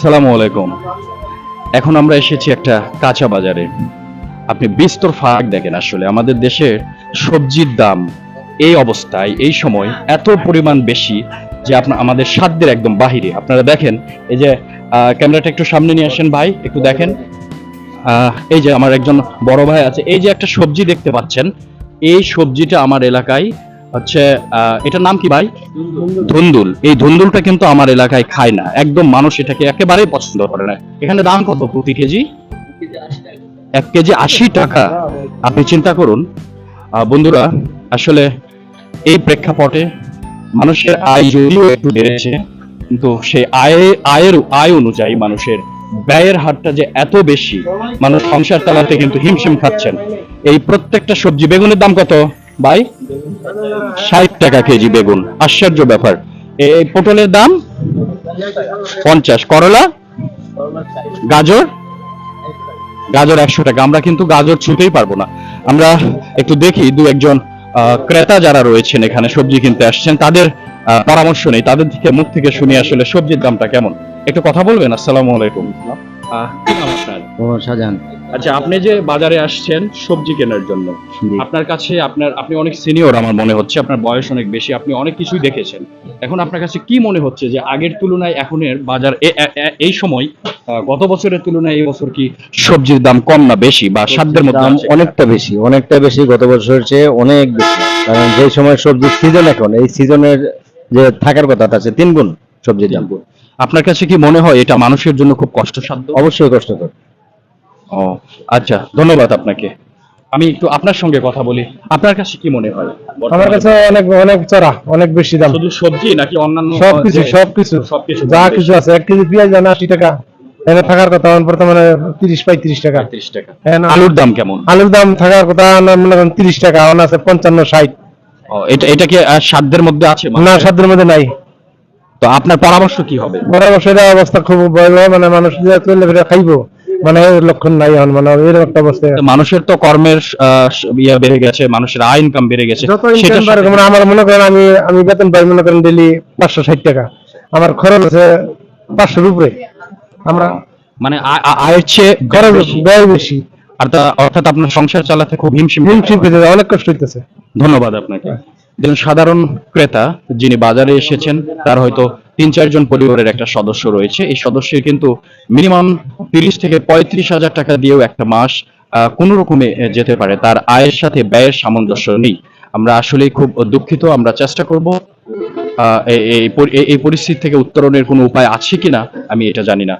আসসালামু আলাইকুম। এখন আমরা এসেছি একটা কাঁচা বাজারে। আপনি বিস্তর ফারাক দেখেন আসলে। আমাদের দেশের সবজির দাম এই অবস্থায়, এই সময় এত পরিমাণ বেশি যে আপনার আমাদের সাধ্যের একদম বাহিরে। আপনারা দেখেন, এই যে ক্যামেরাটা একটু সামনে নিয়ে আসেন ভাই, একটু দেখেন। এই যে আমার একজন বড় ভাই আছে। এই যে একটা সবজি দেখতে পাচ্ছেন, এই সবজিটা আমার এলাকায় হচ্ছে এটার নাম কি ভাই? ধুন্দুল। এই ধুন্দুলটা কিন্তু আমার এলাকায় খায় না। একদম মানুষ এটাকে একেবারেই পছন্দ করে না। এখানে দাম কত প্রতি কেজি? এক কেজি আশি টাকা। আপনি চিন্তা করুন। বন্ধুরা, আসলে এই প্রেক্ষাপটে মানুষের আয় যদিও একটু বেড়েছে, কিন্তু সেই আয়, আয়ের, আয় অনুযায়ী মানুষের ব্যয়ের হারটা যে এত বেশি, মানুষ সংসার চালাতে কিন্তু হিমশিম খাচ্ছেন। এই প্রত্যেকটা সবজি, বেগুনের দাম কত ভাই? ষাট টাকা কেজি বেগুন। আশ্চর্য ব্যাপার। এই পটলের দাম? পঞ্চাশ। করলা? গাজর? গাজর একশো টাকা। আমরা কিন্তু গাজর ছুতেই পারব না। আমরা একটু দেখি দু একজন ক্রেতা যারা রয়েছেন এখানে, সবজি কিনতে আসছেন, তাদের পরামর্শ নেই। তাদের থেকে, মুখ থেকে শুনি আসলে সবজির দামটা কেমন। একটু কথা বলবেন? আসসালামু আলাইকুম। শাহজাহান আচ্ছা আপনি যে বাজারে আসছেন সবজি কেনার জন্য আপনার কাছে আপনার আপনি অনেক সিনিয়র আমার মনে হচ্ছে আপনার বয়স অনেক বেশি আপনি অনেক কিছুই দেখেছেন। এখন আপনার কাছে কি মনে হচ্ছে যে আগের তুলনায় এখনের বাজার এই সময় গত বছরের তুলনায় এই বছর কি সবজির দাম কম না বেশি বা সাধ্যের মধ্যে দাম অনেকটা বেশি অনেকটা বেশি গত বছরের চেয়ে অনেক বেশি। কারণ যে সময় সবজির সিজন এখন এই সিজনের যে থাকার কথাটা আছে তিন গুণ সবজির দাম আপনার কাছে কি মনে হয় এটা মানুষের জন্য খুব কষ্টসাধ্য? অবশ্যই কষ্টকর। ও আচ্ছা ধন্যবাদ আপনাকে। আমি একটু আপনার সঙ্গে কথা বলি। আপনার কাছে কি মনে হয়? আমার কাছে অনেক অনেক চড়া অনেক বেশি দাম। শুধু সবজি নাকি অন্যান্য সবকিছু সবকিছু সবকিছু? যা কিছু আছে এক কেজি পেঁয়াজ জানা আশি টাকা। এনে থাকার কথা বর্তমানে তিরিশ পঁয়ত্রিশ টাকা। 35 টাকা। আলুর দাম কেমন? আলুর দাম থাকার কথা না মনে করেন তিরিশ টাকা এখন আছে পঞ্চান্ন ষাট। ও, এটা এটা কি সাধ্যের মধ্যে আছে? না? সাধ্যের মধ্যে নাই। তো আপনার পরামর্শ কি হবে? পরামর্শ এটা অবস্থা খুব ভয়াবহ মানে মানুষ যে খাইবো মানে লক্ষণ নাই এখন মানে এরকম একটা অবস্থা। মানুষের তো কর্মের ইয়ে বেড়ে গেছে মানুষের আয় ইনকাম বেড়ে গেছে মানে আমার মনে করেন আমি আমি বেতন পাই মনে করেন ডেলি পাঁচশো ষাট টাকা। আমার খরচ আছে পাঁচশোর উপরে। আমরা মানে আয়ের চেয়ে খরচ বেশি। ব্যয় বেশি। আর অর্থাৎ আপনার সংসার চালাতে খুব হিমশিম হিমশিম অনেক কষ্ট হইতেছে। ধন্যবাদ আপনাকে। একজন সাধারণ ক্রেতা যিনি বাজারে এসেছেন, তার হয়তো তিন চারজন পরিবারের একটা সদস্য রয়েছে। এই সদস্যের কিন্তু মিনিমাম তিরিশ থেকে পঁয়ত্রিশ হাজার টাকা দিয়েও একটা মাস কোনো রকমে যেতে পারে। তার আয়ের সাথে ব্যয়ের সামঞ্জস্য নেই। আমরা আসলে খুব দুঃখিত। আমরা চেষ্টা করব এই পরিস্থিতি থেকে উত্তরণের কোনো উপায় আছে কিনা, আমি এটা জানি না।